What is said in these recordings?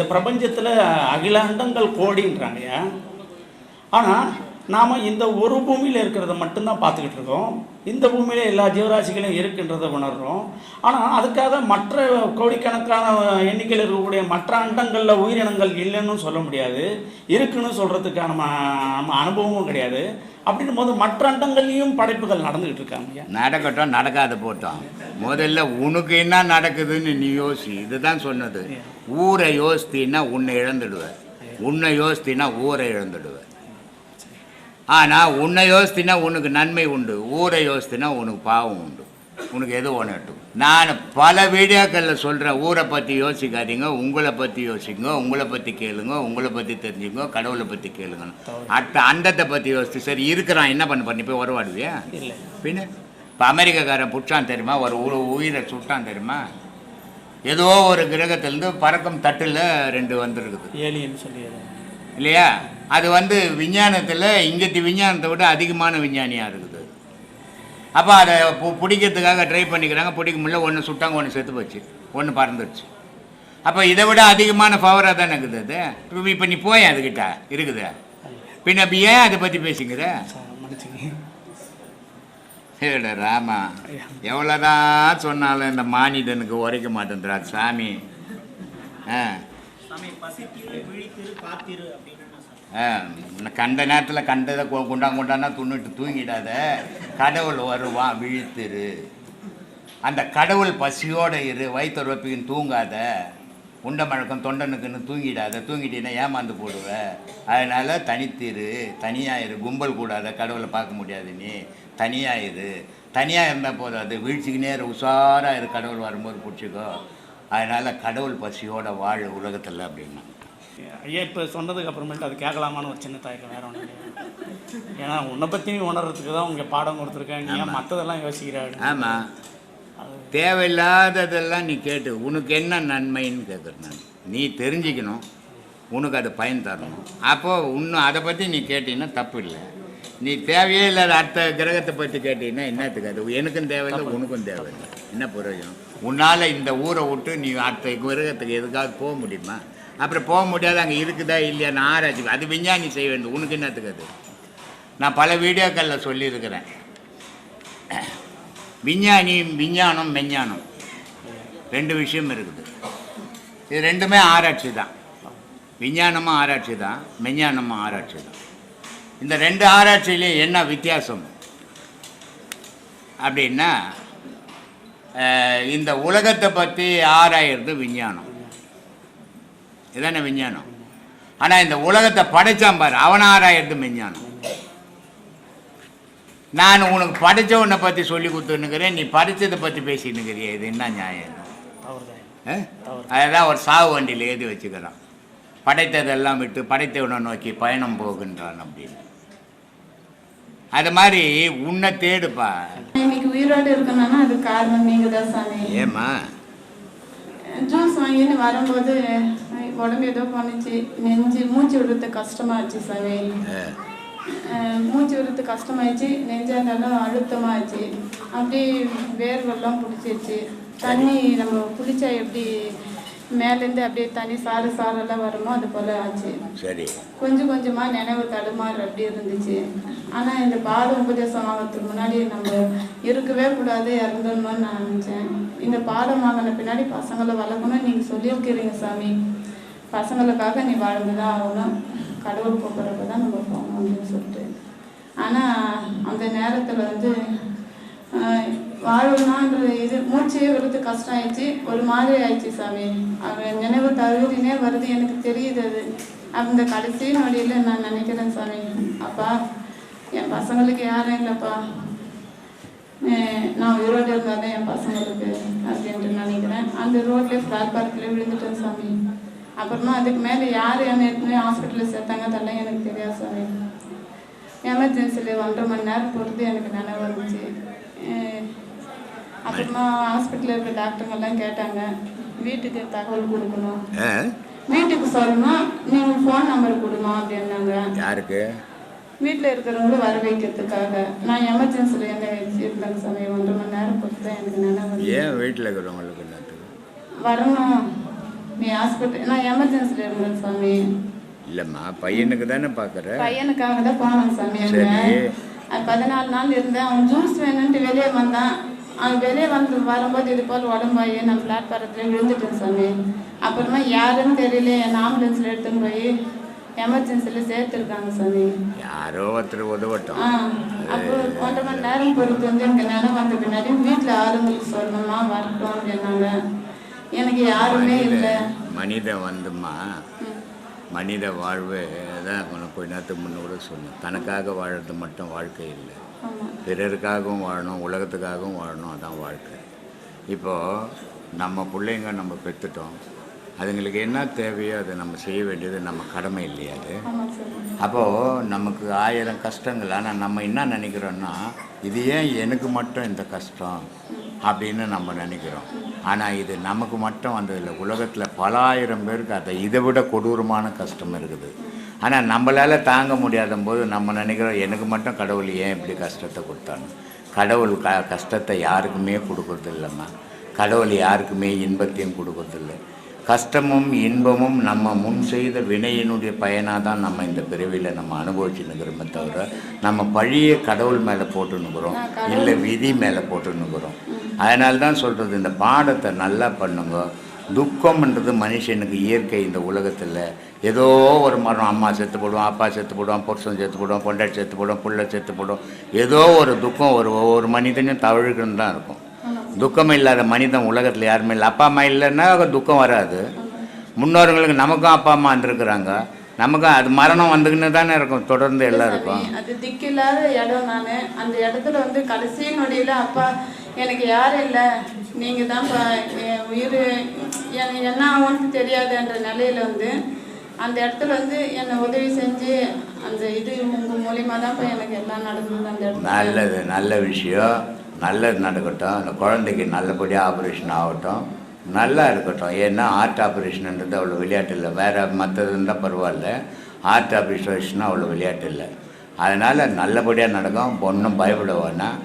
இந்த பிரபஞ்சத்தில் பிரபஞ்சத்தில் அகிலாண்டங்கள் கோடின்றாங்கய்யா. ஆனால் நாம் இந்த ஒரு பூமியில் இருக்கிறத மட்டும்தான் பார்த்துக்கிட்டு இருக்கோம். இந்த பூமியில எல்லா ஜீவராசிகளும் இருக்கின்றதை உணர்றோம். ஆனால் அதுக்காக மற்ற கோடிக்கணக்கான எண்ணிக்கையில் இருக்கக்கூடிய மற்ற அண்டங்களில் உயிரினங்கள் இல்லைன்னு சொல்ல முடியாது. இருக்குன்னு சொல்கிறதுக்கான நம்ம அனுபவமும் கிடையாது. அப்படின்னும் போது மற்ற அண்டங்கள்லேயும் படைப்புகள் நடந்துக்கிட்டு இருக்காங்க நடக்கட்டும் நடக்காத போட்டோம். முதல்ல உனக்கு என்ன நடக்குதுன்னு நீ யோசி. இதுதான் சொன்னது. ஊரை யோசித்தீன்னா உன்னை இழந்துடுவ உன்னை யோசித்தீன்னா ஊரை இழந்துடுவ ஆனால் உன்னை யோசித்தீன்னா உனக்கு நன்மை உண்டு ஊரை யோசித்தீன்னா உனக்கு பாவம் உண்டு. உனக்கு எது ஒன்றட்டும் நான் பல வீடியோக்களில் சொல்கிறேன் ஊரை பற்றி யோசிக்காதீங்க உங்களை பற்றி யோசிங்க உங்களை பற்றி கேளுங்க உங்களை பற்றி தெரிஞ்சுங்க கடவுளை பற்றி கேளுங்க. அட்ட அண்டத்தை பற்றி யோசிச்சு சரி இருக்கிறான் என்ன பண்ண பண்ணி போய் உறவாடுவியா இல்லை. பின்ன இப்போ அமெரிக்காக்காரன் புடிச்சான் தெரியுமா? ஒரு உயிரை சுட்டான் தெரியுமா? ஏதோ ஒரு கிரகத்திலேருந்து பறக்கும் தட்டில் ரெண்டு வந்திருக்குது. ஏலியன் சொல்லி. இல்லையா? அது வந்து விஞ்ஞானத்தில் இங்கத்தி விஞ்ஞானத்தை விட அதிகமான விஞ்ஞானியாக இருக்குது. அப்போ அதை பிடிக்கிறதுக்காக ட்ரை பண்ணிக்கிறாங்க. பிடிக்க முடியல ஒன்று சுட்டாங்க ஒன்று செத்து போச்சு. ஒன்று பறந்துடுச்சு அப்போ இதை விட அதிகமான பவராக தானே இருக்குது அது? இப்போ இப்போ நீ போய் அதுக்கிட்ட இருக்குது. பின்ன அப்போ ஏன் அதை பற்றி பேசிக்கிற? சரிடா ராமா எவ்வளோதான் சொன்னாலும் இந்த மானிடனுக்கு உரைக்க மாட்டேன்றா சாமி. ஆ. கண்ட நேரத்தில் கண்டதை கொ- கொண்டாங்க கொண்டான்னா துண்ணுட்டு தூங்கிடாத. கடவுள் வருவான் விழித்திரு. அந்த கடவுள் பசியோடு இரு வயிற்று தூங்காத. உண்ட மழக்கம் தொண்டனுக்குன்னு தூங்கிடாத. தூங்கிட்டீங்கன்னா ஏமாந்து போடுவ. அதனால் தனித்திரு தனியாயிரு கும்பல் கூடாத. கடவுளை பார்க்க முடியாது நீ. தனியாயிரு தனியாக இருந்தால் போதும். அது வீழ்ச்சிக்கினே உஷாராக இரு. கடவுள் வரும்போது பிடிச்சிக்கோ. அதனால் கடவுள் பசியோட வாழ் உலகத்தில் அப்படின்னா. ஐயா இப்போ சொன்னதுக்கு அப்புறமேட்டு அது கேட்கலாமான்னு ஒரு சின்ன தயக்கம் வேற ஒன்றும் ஏன்னா உன்னை பற்றி நீ உணர்றதுக்கு தான் உங்க பாடம் கொடுத்துருக்காங்க ஏன் மற்றதெல்லாம் யோசிக்கிறாரு ஆமாம் தேவையில்லாததெல்லாம் நீ கேட்டு உனக்கு என்ன நன்மைன்னு கேட்குறேன் நான். நீ தெரிஞ்சுக்கணும். உனக்கு அது பயன் தரணும். அப்போது இன்னும் அதை பற்றி நீ கேட்டீங்கன்னா தப்பு இல்லை. நீ தேவையே இல்லாத அடுத்த கிரகத்தை பற்றி கேட்டீங்கன்னா என்னத்துக்கு அது? எனக்கும் தேவையில்லை உனக்கும் தேவையில்லை. என்ன பிரயோஜனம் உன்னால் இந்த ஊரை விட்டு நீ அடுத்த கிரகத்துக்கு எதுக்காவது போக முடியுமா? அப்புறம் போக முடியாது அங்கே இருக்குதா இல்லையா நான் ஆராய்ச்சி அது விஞ்ஞானி செய்ய வேண்டும். உனக்கு என்னத்துக்கு அது? நான் பல வீடியோக்களில் சொல்லியிருக்கிறேன். விஞ்ஞானி விஞ்ஞானம் மெஞ்ஞானம். ரெண்டு விஷயம் இருக்குது. இது ரெண்டுமே ஆராய்ச்சி தான். விஞ்ஞானமும் ஆராய்ச்சி தான் மெஞ்ஞானமும் ஆராய்ச்சி தான். இந்த ரெண்டு ஆராய்ச்சியிலையும் என்ன வித்தியாசம்? அப்படின்னா இந்த உலகத்தை பற்றி ஆராயிறது விஞ்ஞானம். இதானே விஞ்ஞானம்? ஆனால் இந்த உலகத்தை படைச்சான் பாரு அவன் ஆராயிறது விஞ்ஞானம். நான் உனக்கு படித்தவனை பற்றி சொல்லி கொடுத்துன்னுக்கிறேன் நீ படித்ததை பற்றி பேசின்னுக்கிறிய இது என்ன நியாயம்? அதுதான் ஒரு சாவு வண்டியில் எழுதி வச்சுக்கிறான். படைத்ததெல்லாம் விட்டு படைத்தவனை நோக்கி பயணம் போகின்றான் அப்படின்னு. அது மாதிரி உன்னை தேடுப்பா. இன்னைக்கு உயிரோடு இருக்கணும்னா அது காரணம் நீங்க தான் சாமி. ஏம்மா? ஜூஸ் வாங்கின்னு வரும்போது உடம்பு ஏதோ பண்ணுச்சு நெஞ்சு மூச்சு விடுறது கஷ்டமாச்சு சாமி. மூச்சு விடுறது கஷ்டமாயிடுச்சு நெஞ்சாண்டாலும் அழுத்தமாச்சு. அப்படியே வேர்வெல்லாம் பிடிச்சிருச்சு. தண்ணி நம்ம குளிச்சா எப்படி மேலேருந்து அப்படியே தண்ணி சாறு சாரெல்லாம் வருமோ அது போல ஆச்சு. சரி. கொஞ்சம் கொஞ்சமா நினைவு தடுமாறு அப்படி இருந்துச்சு. ஆனா இந்த பாத உபதேசம் வாங்கறதுக்கு முன்னாடி நம்ம இருக்கவே கூடாது இறந்துடணும்னு நான் நினைச்சேன். இந்த பாடம் வாங்கின பின்னாடி பசங்களை வளர்க்கணும் நீங்க சொல்லியிருக்கிறீங்க சாமி. பசங்களுக்காக நீ வாழ்ந்துதான் ஆகணும் கடவுள் கூப்பிட்றப்ப தான் நம்ம போகணும் அப்படின்னு சொல்லிட்டு. ஆனால் அந்த நேரத்தில் வந்து வாழணுன்ற இது மூச்சையே விழுத்து கஷ்டம் ஆயிடுச்சு ஒரு மாதிரி ஆயிடுச்சு சாமி. அவன் நினைவு தகுதினே வருது எனக்கு தெரியுது அது. அந்த கடைசி நொடியில் நான் நினைக்கிறேன் சாமி. அப்பா என் பசங்களுக்கு யாரும் இல்லைப்பா. நான் உயிரோடு இருந்தால் தான் என் பசங்களுக்கு அப்படின்ட்டு நினைக்கிறேன். அந்த ரோட்லேயே ஃப்ளாட் பார்க்கில் விழுந்துட்டேன் சாமி. அப்புறமா அதுக்கு மேலே யார் என்ன எடுத்துன்னு ஹாஸ்பிட்டலில் சேர்த்தாங்க அதெல்லாம் எனக்கு தெரியாது சாமி. எமர்ஜென்சியில் ஒன்றரை மணி நேரம் பொறுத்து எனக்கு நினைவு வந்துச்சு. அப்புறமா ஹாஸ்பிட்டலில் இருக்க டாக்டருங்கெல்லாம் கேட்டாங்க வீட்டுக்கு தகவல் கொடுக்கணும்? வீட்டுக்கு சொல்லணும் நீங்கள் ஃபோன் நம்பர் கொடுமா அப்படின்னாங்க. யாருக்கு? வீட்டில் இருக்கிறவங்களும் வர வைக்கிறதுக்காக. நான் எமர்ஜென்சியில் என்ன வச்சுருந்தேங்க சமயம் ஒன்றரை மணி நேரம் பொறுத்து தான் எனக்கு நினைவு. ஏன் வீட்டில் இருக்கிறவங்களுக்கு வரணும். நீ ஹாஸ்பிட்டல் நான் எமர்ஜென்சியில் இருந்தேன் சாமி. இல்லைம்மா பையனுக்கு தானே பார்க்குற பையனுக்காக தான் போனேன் சாமி அங்க. பதினாலு நாள் இருந்தேன். அவன் ஜூஸ் வேணும்ட்டு வெளியே வந்தான். அவன் வெளியே வந்து வரும்போது இது போல் உடம்பாயி நான் பிளாட்பாரத்தில் விழுந்துட்டேன் சாமி. அப்புறமா யாருன்னு தெரியல என் ஆம்புலன்ஸில் எடுத்துன்னு போய் எமர்ஜென்சியில் சேர்த்துருக்காங்க சாமி. யாரோ ஒருத்தர் உதவட்டும். அப்போ ஒன்றரை மணி நேரம் பொறுத்து வந்து எனக்கு நினைவு வந்த பின்னாடி வீட்டில் ஆளுங்களுக்கு சொல்லணுமா வரட்டும் அப்படின்னாங்க. எனக்கு யாருமே இல்லை. மனிதன் வந்துமா? மனித வாழ்வு தான் கொஞ்ச நேரத்துக்கு முன்ன கூட சொன்னேன். தனக்காக வாழறது மட்டும் வாழ்க்கை இல்லை. பிறருக்காகவும் வாழணும் உலகத்துக்காகவும் வாழணும் அதான் வாழ்க்கை. இப்போது நம்ம பிள்ளைங்க நம்ம பெற்றுட்டோம் அதுங்களுக்கு என்ன தேவையோ அதை நம்ம செய்ய வேண்டியது நம்ம கடமை இல்லையா அது? ஆமாம் சார். அப்போது நமக்கு ஆயிரம் கஷ்டங்கள். ஆனால் நம்ம என்ன நினைக்கிறோன்னா இது ஏன் எனக்கு மட்டும் இந்த கஷ்டம் அப்படின்னு நம்ம நினைக்கிறோம். ஆனால் இது நமக்கு மட்டும் வந்ததில்லை. உலகத்தில் பல ஆயிரம் பேருக்கு அதை இதை விட கொடூரமான கஷ்டம் இருக்குது. ஆனால் நம்மளால் தாங்க முடியாத போது நம்ம நினைக்கிறோம் எனக்கு மட்டும் கடவுள் ஏன் இப்படி கஷ்டத்தை கொடுத்தாங்க? கடவுள் க கஷ்டத்தை யாருக்குமே கொடுக்கறது இல்லைம்மா கடவுள் யாருக்குமே இன்பத்தையும் கொடுக்கறதில்ல. கஷ்டமும் இன்பமும் நம்ம முன் செய்த வினையினுடைய பயனாக தான் நம்ம இந்த பிறவியில் நம்ம அனுபவிச்சுன்னுக்கிறோமே தவிர நம்ம பழிய கடவுள் மேலே போட்டுன்னுக்குறோம் இல்லை விதி மேலே போட்டுன்னுக்குறோம் அதனால தான் சொல்கிறது இந்த பாடத்தை நல்லா பண்ணுங்க. துக்கம்ன்றது மனுஷனுக்கு இயற்கை இந்த உலகத்தில். ஏதோ ஒரு மரம் அம்மா செத்து போடுவான் அப்பா செத்து போடுவான் புருஷன் செத்து போடுவான் பொண்டாட்டி செத்து போடுவான் புள்ள செத்து போடுவோம் ஏதோ ஒரு துக்கம் ஒரு ஒவ்வொரு மனிதனையும் தவழுக்குன்னு தான் இருக்கும். துக்கம் இல்லாத மனிதன் உலகத்தில் யாருமே இல்லை. அப்பா அம்மா இல்லைன்னா துக்கம் வராது. முன்னோர்களுக்கு நமக்கும் அப்பா அம்மா இருந்திருக்கிறாங்க நமக்கும் அது மரணம் வந்துக்கின்னு தானே இருக்கும். தொடர்ந்து எல்லாம் இருக்கும் அது திக்கில்லாத இடம் நான். அந்த இடத்துல வந்து கடைசி நொடியில் அப்பா எனக்கு யாரும் இல்லை. நீங்கள் தான் உயிர் என்ன ஆகும்னு தெரியாதுன்ற நிலையில வந்து அந்த இடத்துல வந்து என்னை உதவி செஞ்சு அந்த இது உங்கள் மூலியமாக தான் எனக்கு எல்லாம் நடந்தது அந்த இடத்துல. நல்லது நல்ல விஷயம். நல்லது நடக்கட்டும். அந்த குழந்தைக்கு நல்லபடியாக ஆப்ரேஷன் ஆகட்டும். நல்லா இருக்கட்டும். ஏன்னா ஹார்ட் ஆப்ரேஷன்ன்றது அவ்வளோ விளையாட்டு இல்லை. வேறு மற்றது இருந்தால் பரவாயில்ல. ஹார்ட் ஆப்ரேஷன் அவ்வளோ விளையாட்டு இல்லை. அதனால் நல்லபடியாக நடக்கும். ஒன்றும் பயப்பட வேணாம்.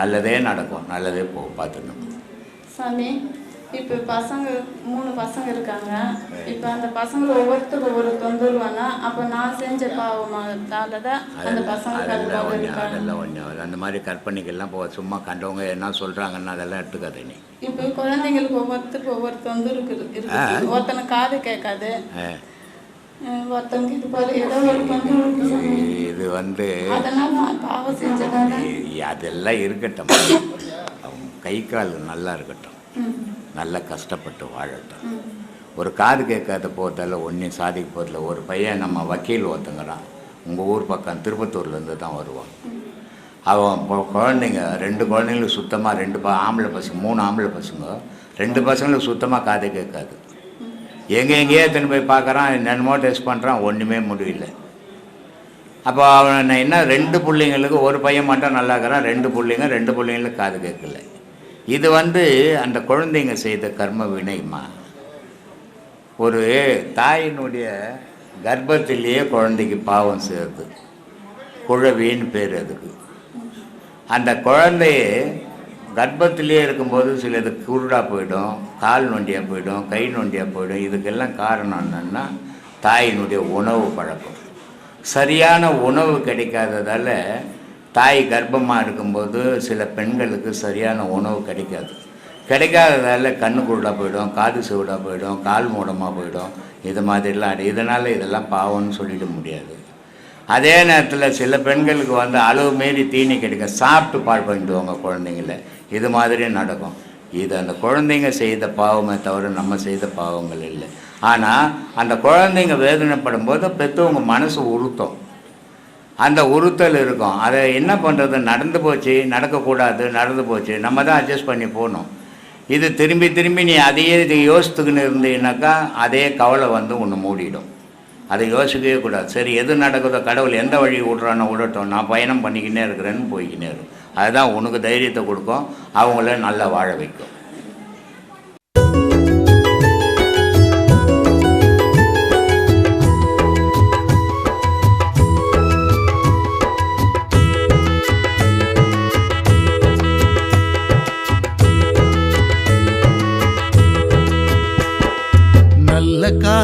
நல்லதே நடக்கும். நல்லதே போ பார்த்துக்கணும். சாமி இப்போ பசங்க மூணு பசங்க இருக்காங்க. இப்போ அந்த பசங்க ஒவ்வொருத்தருக்கு ஒவ்வொரு தொந்தரவானா அப்போ நான் செஞ்ச பாவத்தால தான் அந்த பசங்களுக்கு அது அதெல்லாம் ஒன்றும் அதெல்லாம் ஒன்றும் அந்த மாதிரி கற்பனைக்கெல்லாம் போ சும்மா கண்டவங்க என்ன சொல்கிறாங்கன்னா அதெல்லாம் எடுத்துக்காத நீ. இப்போ குழந்தைங்களுக்கு ஒவ்வொருத்தருக்கு ஒவ்வொரு தொந்தரவு இருக்கு இருக்கு. ஒருத்தனை காது கேட்காது. இது வந்து அதெல்லாம் இருக்கட்டும். கை கால் நல்லா இருக்கட்டும். நல்லா கஷ்டப்பட்டு வாழட்டும். ஒரு காது கேட்காத போகிறதால ஒன்றையும் சாதிக்க போகிறதில்ல ஒரு பையன் நம்ம வக்கீல் ஒருத்தங்கிறான். உங்கள் ஊர் பக்கம் திருப்பத்தூர்லேருந்து தான் வருவான். அவன் இப்போ குழந்தைங்க ரெண்டு குழந்தைங்களுக்கு சுத்தமாக ரெண்டு பா ஆம்பளை பசங்க மூணு ஆம்பளை பசங்க ரெண்டு பசங்களுக்கு சுத்தமாக காது கேட்காது. எங்கே எங்கேயோ எடுத்துன்னு போய் பார்க்குறான் என்னென்னமோ டெஸ்ட் பண்ணுறான் ஒன்றுமே முடியல. அப்போ அவன் என்ன ரெண்டு பிள்ளைங்களுக்கு ஒரு பையன் மட்டும் நல்லா இருக்கிறான் ரெண்டு பிள்ளைங்க ரெண்டு பிள்ளைங்களுக்கு காது கேட்கல. இது வந்து அந்த குழந்தைங்க செய்த கர்ம வினைமா ஒரு தாயினுடைய கர்ப்பத்திலேயே குழந்தைக்கு பாவம் சேருது குழவின்னு பேர் அதுக்கு. அந்த குழந்தைய கர்ப்பத்திலே இருக்கும்போது சிலது குருடாக போயிடும் கால் நொண்டியாக போயிடும் கை நொண்டியாக போயிடும். இதுக்கெல்லாம் காரணம் என்னென்னா தாயினுடைய உணவு பழக்கம். சரியான உணவு கிடைக்காததால் தாய் கர்ப்பமாக இருக்கும்போது சில பெண்களுக்கு சரியான உணவு கிடைக்காது. கிடைக்காததால் கண்ணு குருடாக போயிடும் காது செவிடாக போயிடும் கால் மூடமாக போயிடும். இது மாதிரிலாம் இதனால் இதெல்லாம் பாவம்னு சொல்லிட முடியாது. அதே நேரத்தில் சில பெண்களுக்கு வந்து அளவு மீறி தீனி கிடைக்கும் சாப்பிட்டு பால் பண்ணிடுவாங்க குழந்தைங்கள. இது மாதிரி நடக்கும். இது அந்த குழந்தைங்க செய்த பாவமே தவிர நம்ம செய்த பாவங்கள் இல்லை. ஆனால் அந்த குழந்தைங்க வேதனைப்படும் போது பெற்றவங்க மனசு உறுத்தும். அந்த உறுத்தல் இருக்கும். அதை என்ன பண்ணுறது நடந்து போச்சு நடக்கக்கூடாது நடந்து போச்சு. நம்ம தான் அட்ஜஸ்ட் பண்ணி போகணும். இது திரும்பி திரும்பி நீ அதையே இது யோசித்துக்கின்னு இருந்தீங்கன்னாக்கா அதே கவலை வந்து ஒன்று மூடிடும். அதை யோசிக்கவே கூடாது. சரி எது நடக்குதோ கடவுள் எந்த வழி விட்றானோ விடட்டும். நான் பயணம் பண்ணிக்கினே இருக்கிறேன்னு போய்கினே இருக்கும் அதுதான் உனக்கு தைரியத்தை கொடுக்கும். அவங்கள நல்லா வாழ வைக்கும்.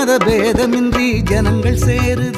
மத பேதமின்றி ஜனங்கள் சேரு.